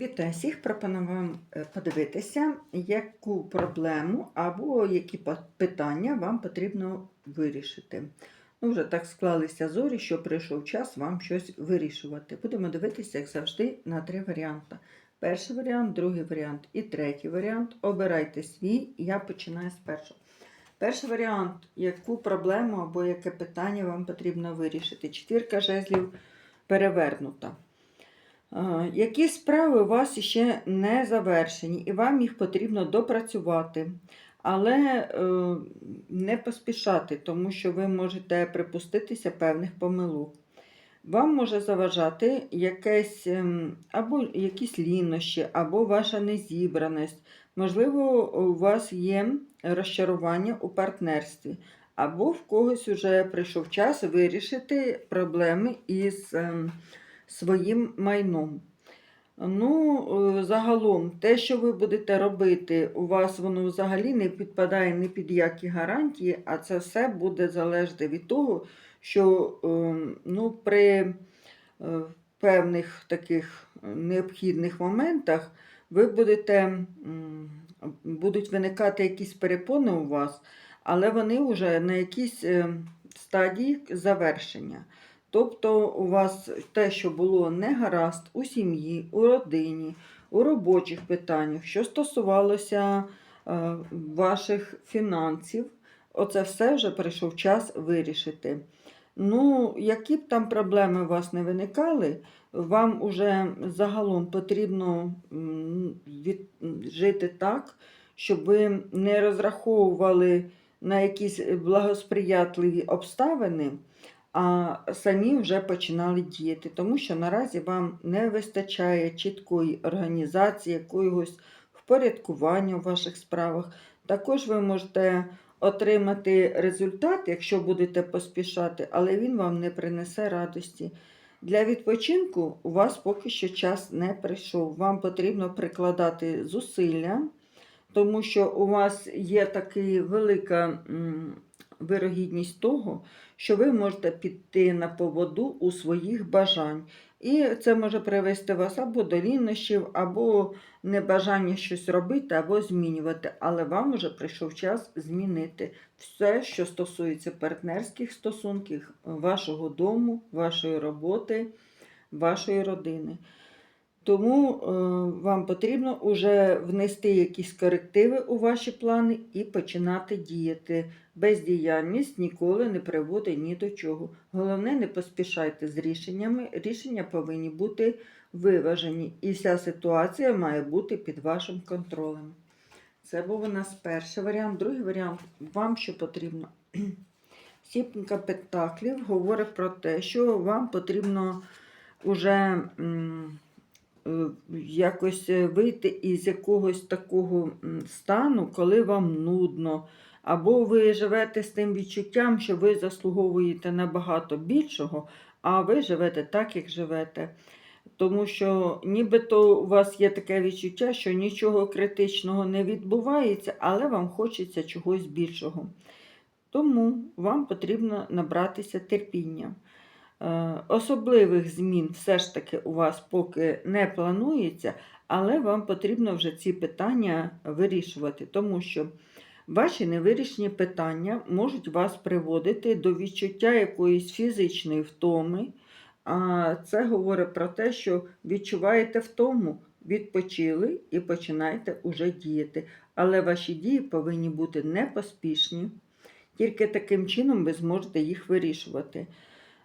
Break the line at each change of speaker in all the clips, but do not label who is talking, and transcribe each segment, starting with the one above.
Вітаю всіх! Пропоную вам е, подивитися, яку проблему або які питання вам потрібно вирішити. Ну, вже так склалися зорі, що прийшов час вам щось вирішувати. Будемо дивитися, як завжди, на три варіанти. Перший варіант, другий варіант і третій варіант. Обирайте свій, я починаю з першого. Перший варіант, яку проблему або яке питання вам потрібно вирішити. Четвірка жезлів перевернута. Які справи у вас ще не завершені, і вам їх потрібно допрацювати, але е, не поспішати, тому що ви можете припуститися певних помилок. Вам може заважати якесь, ем, або якісь лінощі, або ваша незібраність. Можливо, у вас є розчарування у партнерстві, або в когось вже прийшов час вирішити проблеми із. Своїм майном. Ну, е, загалом, те, що ви будете робити, у вас воно взагалі не підпадає ні під які гарантії, а це все буде залежати від того, що е, ну, при е, певних таких необхідних моментах ви будете, будуть виникати якісь перепони у вас, але вони вже на якійсь стадії завершення. Тобто у вас те, що було не гаразд у сім'ї, у родині, у робочих питаннях, що стосувалося е, ваших фінансів, оце все вже прийшов час вирішити. Ну, які б там проблеми у вас не виникали, вам уже загалом потрібно від, жити так, щоб ви не розраховували на якісь благосприятливі обставини а самі вже починали діяти, тому що наразі вам не вистачає чіткої організації, якогось впорядкування у ваших справах. Також ви можете отримати результат, якщо будете поспішати, але він вам не принесе радості. Для відпочинку у вас поки що час не прийшов. Вам потрібно прикладати зусилля, тому що у вас є така велика вирогідність того, що ви можете піти на поводу у своїх бажань. І це може привести вас або до лінощів, або небажання щось робити, або змінювати. Але вам вже прийшов час змінити все, що стосується партнерських стосунків, вашого дому, вашої роботи, вашої родини. Тому е, вам потрібно вже внести якісь корективи у ваші плани і починати діяти. Бездіяльність ніколи не приводить ні до чого. Головне, не поспішайте з рішеннями. Рішення повинні бути виважені, і вся ситуація має бути під вашим контролем. Це був у нас перший варіант. Другий варіант вам що потрібно. Сіпка пентаклів говорить про те, що вам потрібно уже якось вийти із якогось такого стану, коли вам нудно. Або ви живете з тим відчуттям, що ви заслуговуєте набагато більшого, а ви живете так, як живете. Тому що нібито у вас є таке відчуття, що нічого критичного не відбувається, але вам хочеться чогось більшого. Тому вам потрібно набратися терпіння. Е, Особливих змін все ж таки у вас поки не планується, але вам потрібно вже ці питання вирішувати, тому що ваші невирішені питання можуть вас приводити до відчуття якоїсь фізичної втоми. А це говорить про те, що відчуваєте втому, відпочили і починаєте уже діяти. Але ваші дії повинні бути не поспішні. Тільки таким чином ви зможете їх вирішувати.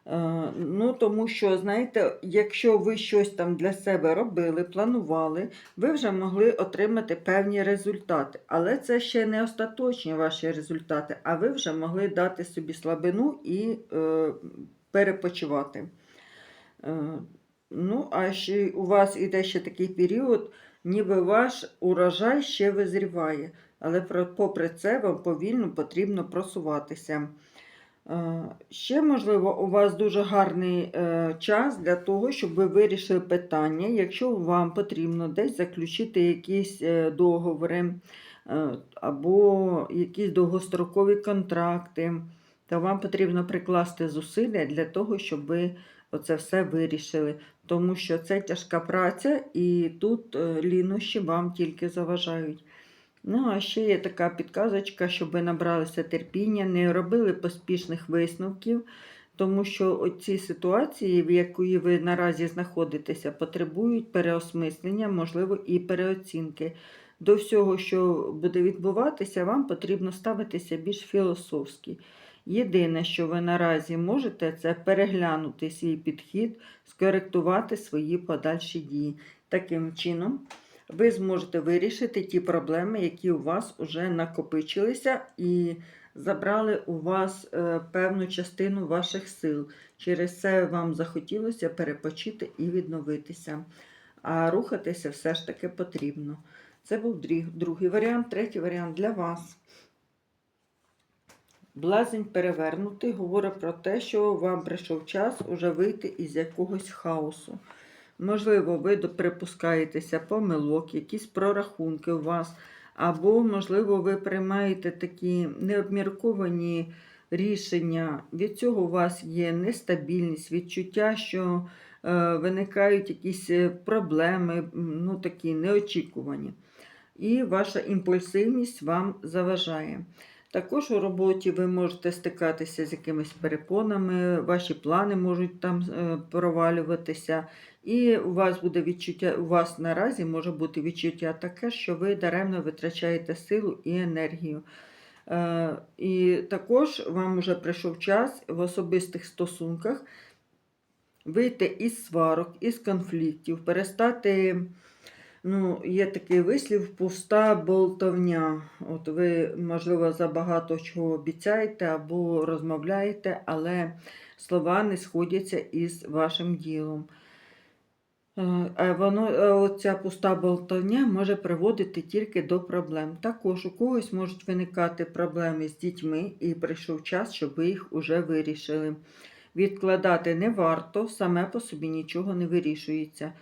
Е, Ну, тому що, знаєте, якщо ви щось там для себе робили, планували, ви вже могли отримати певні результати. Але це ще не остаточні ваші результати, а ви вже могли дати собі слабину і е, перепочивати. Е, ну, а ще у вас іде ще такий період, ніби ваш урожай ще визріває. Але попри це вам повільно потрібно просуватися. Е, Ще, можливо, у вас дуже гарний е, час для того, щоб ви вирішили питання, якщо вам потрібно десь заключити якісь е, договори або якісь довгострокові контракти, то вам потрібно прикласти зусилля для того, щоб ви оце все вирішили. Тому що це тяжка праця, і тут лінощі вам тільки заважають. Ну, а ще є така підказочка, щоб ви набралися терпіння, не робили поспішних висновків, тому що ці ситуації, в якої ви наразі знаходитеся, потребують переосмислення, можливо, і переоцінки. До всього, що буде відбуватися, вам потрібно ставитися більш філософськи. Єдине, що ви наразі можете, це переглянути свій підхід, скоректувати свої подальші дії. Таким чином, ви зможете вирішити ті проблеми, які у вас вже накопичилися і забрали у вас е, певну частину ваших сил. Через це вам захотілося перепочити і відновитися. А рухатися все ж таки потрібно. Це був другий варіант. Третій варіант для вас. Блазень перевернутий говорить про те, що вам прийшов час уже вийти із якогось хаосу. Можливо, ви припускаєтеся помилок, якісь прорахунки у вас, або, можливо, ви приймаєте такі необмірковані рішення. Від цього у вас є нестабільність, відчуття, що е, виникають якісь е, проблеми, ну такі неочікувані. І ваша імпульсивність вам заважає. Також у роботі ви можете стикатися з якимись перепонами, ваші плани можуть там е, провалюватися, і у вас буде відчуття, у вас наразі може бути відчуття таке, що ви даремно витрачаєте силу і енергію. Е, І також вам вже прийшов час в особистих стосунках вийти із сварок, із конфліктів, перестати. Ну, є такий вислів пуста болтовня. От ви, можливо, забагато чого обіцяєте або розмовляєте, але слова не сходяться із вашим ділом. Е, А воно, е, оця пуста болтовня може приводити тільки до проблем. Також у когось можуть виникати проблеми з дітьми, і прийшов час, щоб ви їх уже вирішили. Відкладати не варто, саме по собі нічого не вирішується.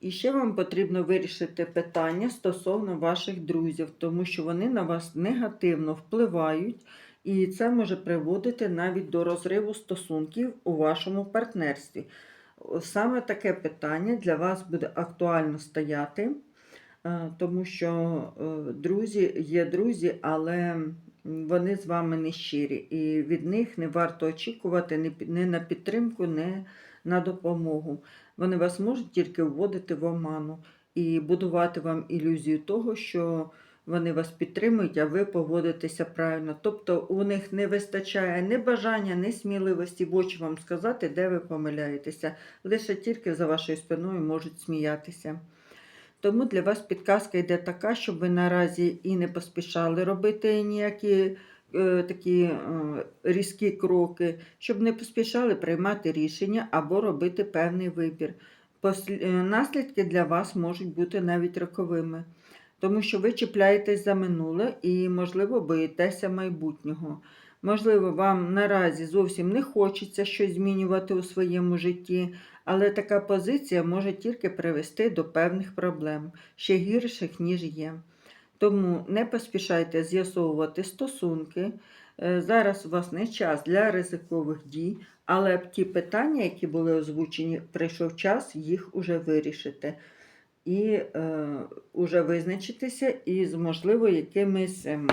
І ще вам потрібно вирішити питання стосовно ваших друзів, тому що вони на вас негативно впливають, і це може приводити навіть до розриву стосунків у вашому партнерстві. Саме таке питання для вас буде актуально стояти, е, тому що е, друзі є друзі, але вони з вами не щирі, і від них не варто очікувати ні на підтримку, ні на допомогу. Вони вас можуть тільки вводити в оману і будувати вам ілюзію того, що вони вас підтримують, а ви поводитеся правильно. Тобто у них не вистачає ні бажання, ні сміливості в очі вам сказати, де ви помиляєтеся. Лише тільки за вашою спиною можуть сміятися. Тому для вас підказка йде така, щоб ви наразі і не поспішали робити ніякі е, такі е, різкі кроки, щоб не поспішали приймати рішення або робити певний вибір. Послі- е, Наслідки для вас можуть бути навіть роковими, тому що ви чіпляєтесь за минуле і, можливо, боїтеся майбутнього. Можливо, вам наразі зовсім не хочеться щось змінювати у своєму житті, але така позиція може тільки привести до певних проблем, ще гірших, ніж є. Тому не поспішайте з'ясовувати стосунки. Е, Зараз у вас не час для ризикових дій, але ті питання, які були озвучені, прийшов час їх уже вирішити. І е, уже визначитися із, можливо, якимись ем,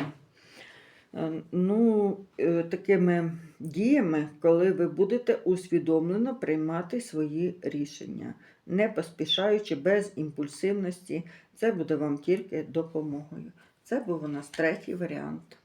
ну, е, такими діями, коли ви будете усвідомлено приймати свої рішення, не поспішаючи без імпульсивності. Це буде вам тільки допомогою. Це був у нас третій варіант.